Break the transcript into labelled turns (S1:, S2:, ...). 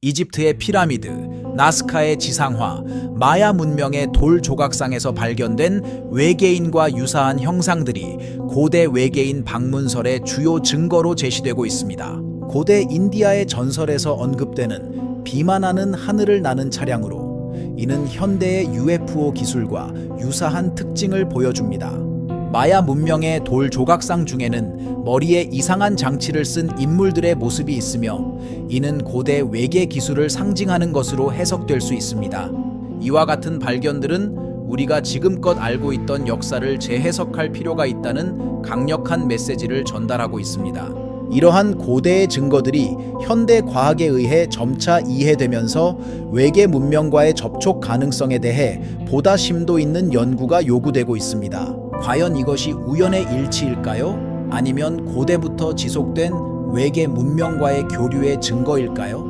S1: 이집트의 피라미드, 나스카의 지상화, 마야 문명의 돌 조각상에서 발견된 외계인과 유사한 형상들이 고대 외계인 방문설의 주요 증거로 제시되고 있습니다. 고대 인디아의 전설에서 언급되는 비만하는 하늘을 나는 차량으로 이는 현대의 UFO 기술과 유사한 특징을 보여줍니다. 마야 문명의 돌 조각상 중에는 머리에 이상한 장치를 쓴 인물들의 모습이 있으며 이는 고대 외계 기술을 상징하는 것으로 해석될 수 있습니다. 이와 같은 발견들은 우리가 지금껏 알고 있던 역사를 재해석할 필요가 있다는 강력한 메시지를 전달하고 있습니다. 이러한 고대의 증거들이 현대 과학에 의해 점차 이해되면서 외계 문명과의 접촉 가능성에 대해 보다 심도 있는 연구가 요구되고 있습니다. 과연 이것이 우연의 일치일까요? 아니면 고대부터 지속된 외계 문명과의 교류의 증거일까요?